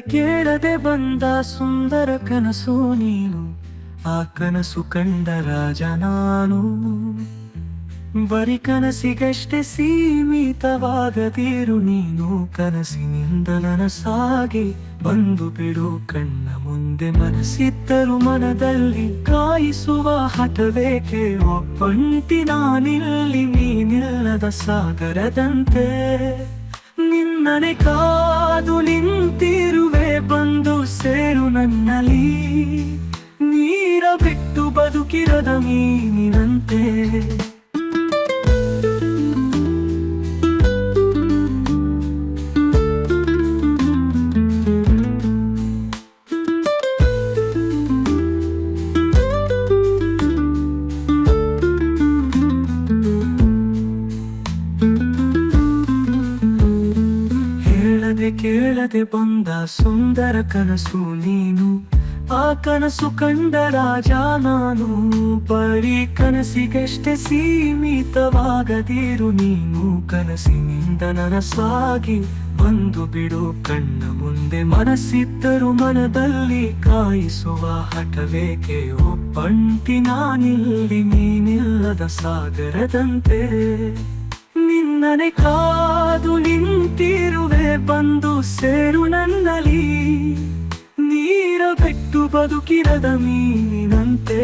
ಕೇಳದೆ ಬಂದ ಸುಂದರ ಕನಸು ನೀನು, ಆ ಕನಸು ಕಂಡ ರಾಜ ನಾನು. ಬರಿ ಕನಸಿಗಷ್ಟೇ ಸೀಮಿತವಾಗದಿರು ನೀನು, ಕನಸಿನಿಂದ ನನಸಾಗಿ ಬಂದು ಬಿಡು. ಕಣ್ಣ ಮುಂದೆ ಮನಸ್ಸಿದ್ದರು ಮನದಲ್ಲಿ ಕಾಯಿಸುವ ಹಠವೇಕೆ? ಒಬ್ಬಂಟಿ ನಾನಿಲ್ಲಿ ನೀನಿಲ್ಲದ ಸಾಗರದಂತೆ. ನಿನ್ನನೆ ಕಾದು ನನ್ನಲ್ಲಿ ನೀರ ಬಿಟ್ಟು ಬದುಕಿರದ ಮೀನಿನಂತೆ ಹೇಳದೆ ಕೇಳದೆ ಬಂದ ಸುಂದರ ಕನಸು ನೀನು, ಆ ಕನಸು ಕಂಡ ರಾಜ ನಾನು. ಬರೀ ಕನಸಿಗೆಷ್ಟೇ ಸೀಮಿತವಾಗದಿರು ನೀನು, ಕನಸಿನಿಂದ ನನಸಾಗಿ ಬಂದು ಬಿಡು. ಕಣ್ಣ ಮುಂದೆ ಮನಸ್ಸಿದ್ದರು ಮನದಲ್ಲಿ ಕಾಯಿಸುವ ಹಠವೇಕೆ? ಒಬ್ಬಂಟಿ ನಾನಿಲ್ಲಿ ನೀನಿಲ್ಲದ ಸಾಗರದಂತೆ. ನಿನ್ನನೆ ಕಾದು ನಿಂತಿರುವೆ ಬಂದು ಸೇರು ನನ್ನಲ್ಲಿ ನೀರ ಬಿಟ್ಟು ಬದುಕಿರದ ಮೀನಿನಂತೆ